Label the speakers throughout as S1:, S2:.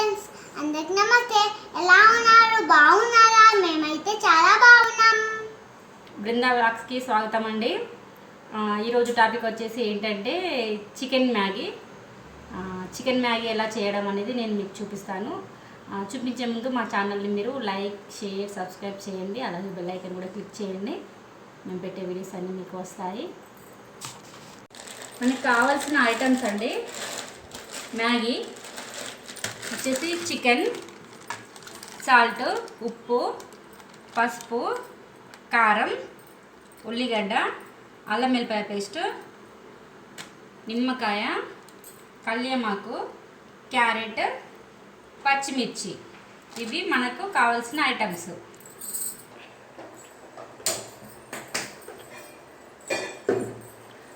S1: Friends అందరికి నమస్తే. ఎలా ఉన్నారు? బాగున్నారా? మేమైతే చాలా బాగున్నాం.
S2: బృందా వ్లాగ్స్కి స్వాగతం అండి. ఈరోజు టాపిక్ వచ్చేసి ఏంటంటే చికెన్ మ్యాగీ. చికెన్ మ్యాగీ ఎలా చేయడం అనేది నేను మీకు చూపిస్తాను. చూపించే ముందు మా ఛానల్ని మీరు లైక్ షేర్ సబ్స్క్రైబ్ చేయండి. అలాగే బెల్ ఐకన్ కూడా క్లిక్ చేయండి. మేము పెట్టే వీడియోస్ అన్నీ మీకు వస్తాయి. మనకి కావాల్సిన ఐటమ్స్ అండి. మ్యాగీ వచ్చేసి చికెన్ సాల్ట్ ఉప్పు పసుపు కారం ఉల్లిగడ్డ అల్లం వెల్లిపాయ పేస్ట్ నిమ్మకాయ కళ్యామాకు క్యారెట్ పచ్చిమిర్చి. ఇవి మనకు కావాల్సిన ఐటమ్స్.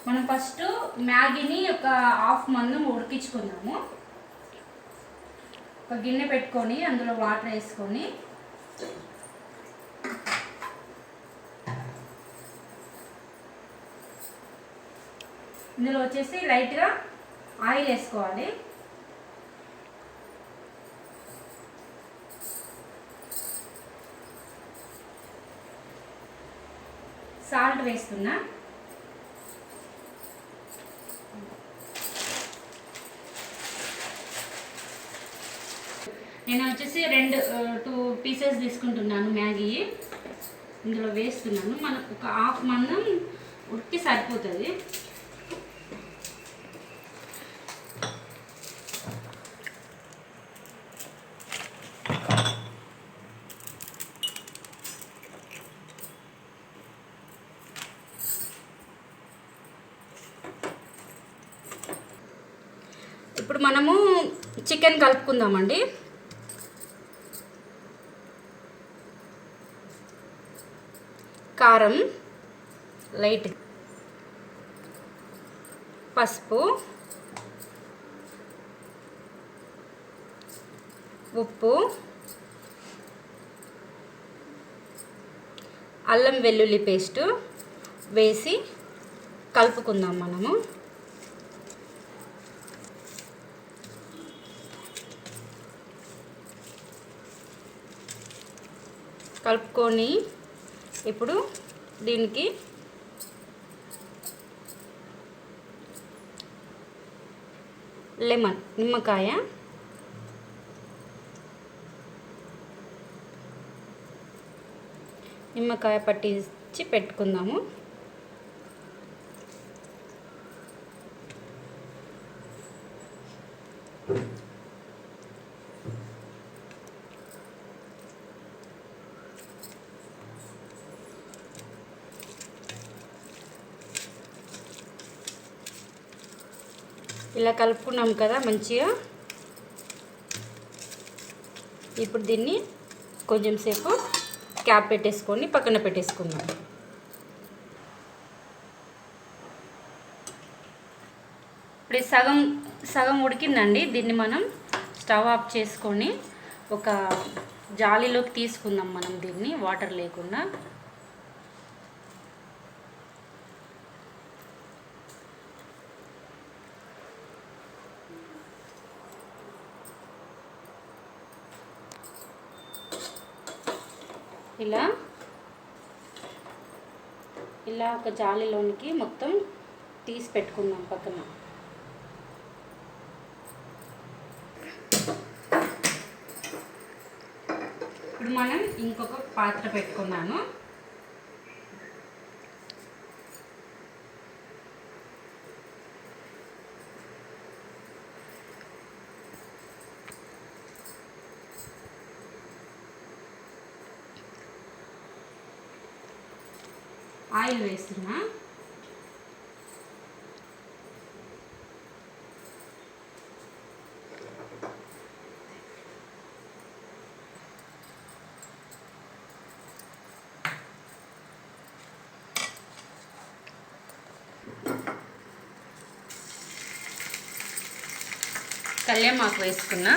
S2: మనం ఫస్ట్ మ్యాగీని ఒక హాఫ్ మందం ఉడికించుకుందాము. ఒక గిన్నె పెట్టుకొని అందులో వాటర్ వేసుకొని ఇందులో వచ్చేసి లైట్గా ఆయిల్ వేసుకోవాలి. సాల్ట్ వేస్తున్నా. నేను వచ్చేసి రెండు టూ పీసెస్ తీసుకుంటున్నాను మ్యాగీ. ఇందులో వేస్తున్నాను. మనకు ఒక హాఫ్ మందం ఉడికి సరిపోతుంది. ఇప్పుడు మనము చికెన్ కలుపుకుందామండి. కారం లైట్ పసుపు ఉప్పు అల్లం వెల్లుల్లి పేస్టు వేసి కలుపుకుందాం మనము. కలుపుకొని ఇప్పుడు దీనికి లెమన్ నిమ్మకాయ. నిమ్మకాయ పట్టించి పెట్టుకుందాము. ఇలా కలుపుకున్నాం కదా మంచిగా. ఇప్పుడు దీన్ని కొంచెం సేపు క్యాప్ పెట్టేసుకొని పక్కన పెట్టేసుకుందాం. ఇప్పుడు సగం సగం ఉడికిందండి. దీన్ని మనం స్టవ్ ఆఫ్ చేసుకొని ఒక జాలీలోకి తీసుకుందాం మనం దీన్ని వాటర్ లేకుండా. ఇలా. ఇలా ఒక జాలిలోనికి మొత్తం తీసి పెట్టుకుందాం పక్కన. ఇప్పుడు మనం ఇంకొక పాత్ర పెట్టుకున్నాను ఆయిల్ వేస్తున్నా. కళ్యామాకు వేసుకున్నా.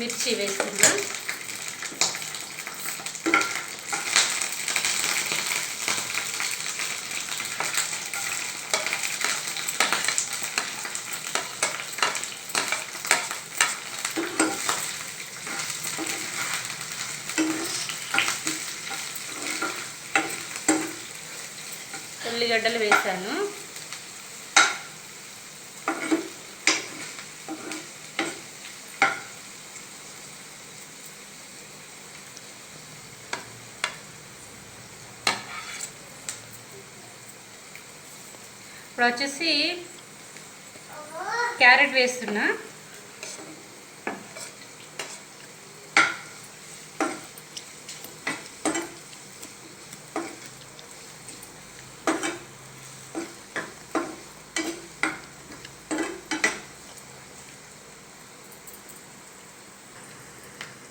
S2: మిర్చి వేసుకున్నా ఉల్లిగడ్డలు వేసాను. ఇప్పుడు వచ్చేసి క్యారెట్ వేస్తున్నా.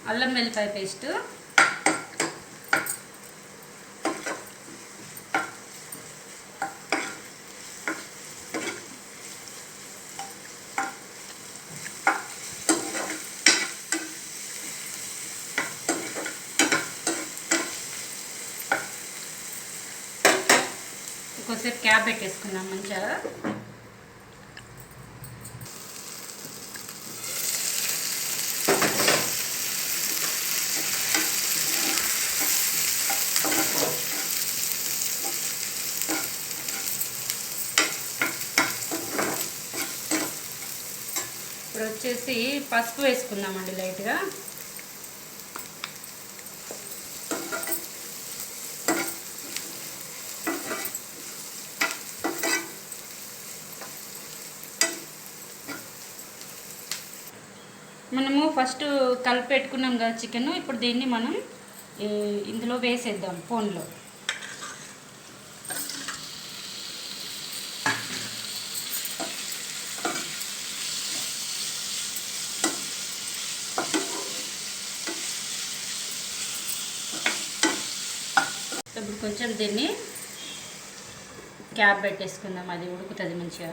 S2: అల్లం వెల్లిపాయ పేస్టు. కొద్దిసేపు క్యాప్ పెట్టేసుకున్నాం మంచిగా. ఇప్పుడు వచ్చేసి పసుపు వేసుకుందామండి లైట్గా. మనము ఫస్ట్ కలిపి పెట్టుకున్నాం కదా చికెన్ ఇప్పుడు దీన్ని మనం ఇందులో వేసేద్దాం ఫోన్లో. ఇప్పుడు కొంచెం దీన్ని క్యాప్ పెట్టేసుకుందాం. అది ఉడుకుతుంది మంచిగా.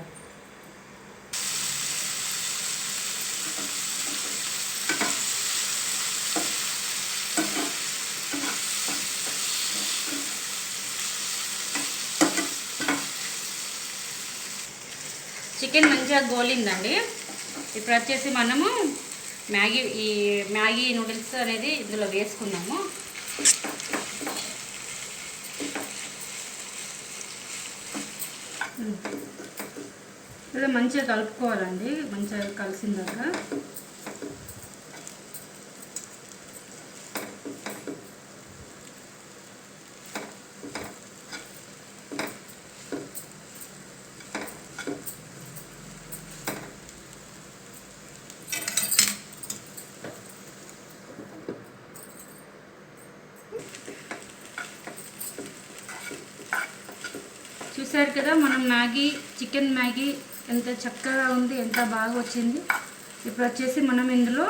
S2: చికెన్ మంచిగా గోలిందండి. ఇప్పుడు వచ్చేసి మనము మ్యాగీ ఈ మ్యాగీ నూడిల్స్ అనేది ఇందులో వేసుకున్నాము. ఇలా మంచిగా కలుపుకోవాలండి. మంచిగా కలిసిందాక చూశారు కదా మనం మ్యాగీ చికెన్ మ్యాగీ ఎంత చక్కగా ఉంది ఎంత బాగా వచ్చింది. ఇప్పుడు వచ్చేసి మనం ఇందులో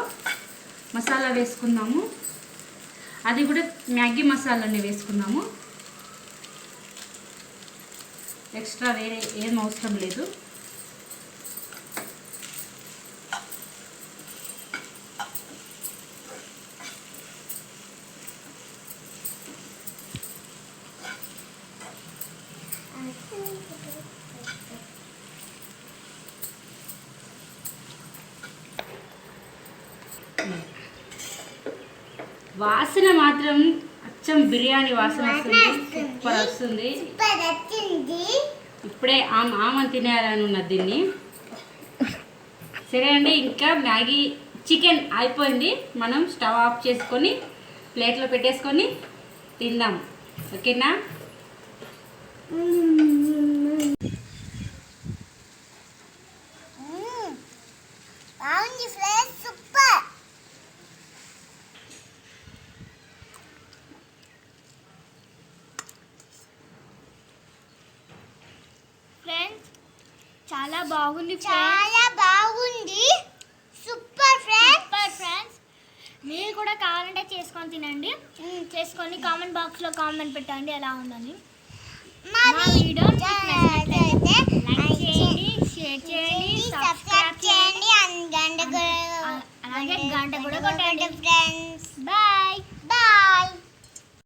S2: మసాలా వేసుకుందాము. అది కూడా మ్యాగీ మసాలాని వేసుకుందాము. ఎక్స్ట్రా వేరే ఏం అవసరం లేదు. వాసన మాత్రం అచ్చం బిర్యానీ వాసన వస్తుంది. సూపర్ వస్తుంది. ఇప్పుడే ఆమె ఆమె తినేయాలని ఉన్నది దీన్ని. సరే అండి ఇంకా మ్యాగీ చికెన్ అయిపోయింది. మనం స్టవ్ ఆఫ్ చేసుకొని ప్లేట్లో పెట్టేసుకొని తిందాం. ఓకేనా.
S1: బాగుంది ఫ్రెండ్స్
S3: చాలా బాగుంది
S1: చాలా బాగుంది. సూపర్ ఫ్రెండ్స్
S3: సూపర్ ఫ్రెండ్స్ మీరు కూడా కావాలంటే చేసుకొని తినండి. చేసుకొని కామెంట్ బాక్స్లో కామెంట్ పెట్టండి ఎలా ఉందని.
S1: మా
S3: వీడియో లైక్ చేయండి షేర్ చేయండి
S1: సబ్స్క్రైబ్
S3: చేయండి.
S1: గంట
S3: అలాగే గంట కూడా కొట్టండి.
S1: Friends
S3: bye
S1: bye